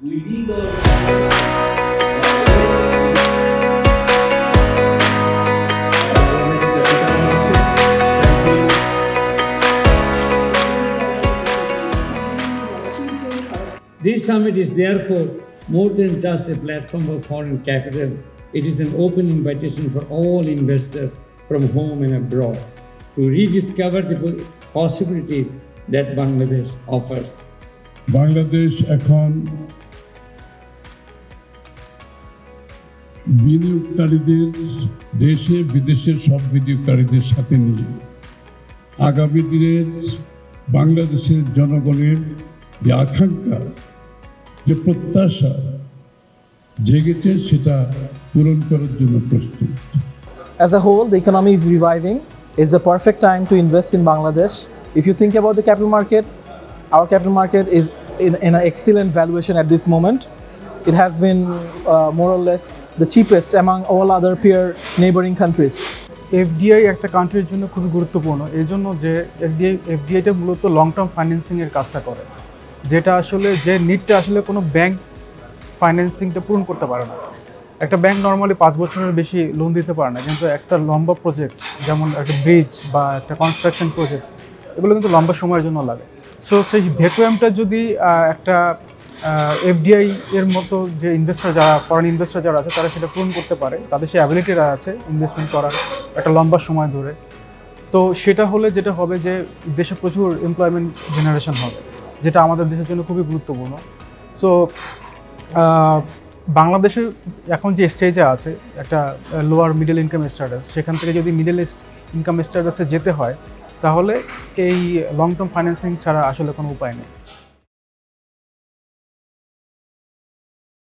we leave our This summit is therefore more than just a platform for foreign capital. It is an open invitation for all investors from home and abroad to rediscover the po- possibilities that Bangladesh offers. Bangladesh এখন বিনিয়োগকারীদের দেশে বিদেশের সব বিনিয়োগকারীদের সাথে নিয়ে আগামী দিনের বাংলাদেশের জনগণের যে আকাঙ্ক্ষা যে প্রত্যাশা জেগেছে সেটা পূরণ করার জন্য প্রস্তুত As a whole, the economy is reviving. It's the perfect time to invest in Bangladesh. If you think about the capital market, our capital market is in, in an excellent valuation at this moment. It has been uh, more or less the cheapest among all other peer neighboring countries. FDI একটা কান্ট্রির জন্য খুবই গুরুত্বপূর্ণ। এই জন্য যে FDI এফডিআইটা মূলত long term ফাইন্যান্সিংয়ের কাজটা করে। যেটা আসলে যে নিডটা আসলে কোনো ব্যাংক ফাইন্যান্সিংটা পূরণ করতে পারে না। একটা ব্যাংক নর্মালি পাঁচ বছরের বেশি লোন দিতে পারে না। কিন্তু একটা লম্বা প্রজেক্ট যেমন একটা ব্রিজ বা একটা কনস্ট্রাকশন প্রজেক্ট এগুলো কিন্তু লম্বা সময়ের জন্য লাগে। সো সেই ভ্যাকুয়ামটা যদি একটা এফডিআই এর মতো যে ইনভেস্টর যারা ফরেন ইনভেস্টর যারা আছে, তারা সেটা পূরণ করতে পারে। তাদের সেই অ্যাবিলিটিরা আছে ইনভেস্টমেন্ট করার একটা লম্বা সময় ধরে। তো সেটা হলে যেটা হবে যে, দেশে প্রচুর এমপ্লয়মেন্ট জেনারেশন হবে, যেটা আমাদের দেশের জন্য খুবই গুরুত্বপূর্ণ। সো বাংলাদেশের এখন যে স্টেজে আছে, একটা লোয়ার মিডল ইনকাম স্ট্যাটাস সেখান থেকে যদি মিডল ইনকাম স্ট্যাটাসে যেতে হয়, তাহলে এই লং টার্ম ফাইন্যান্সিং ছাড়া আসলে কোনো উপায় নেই।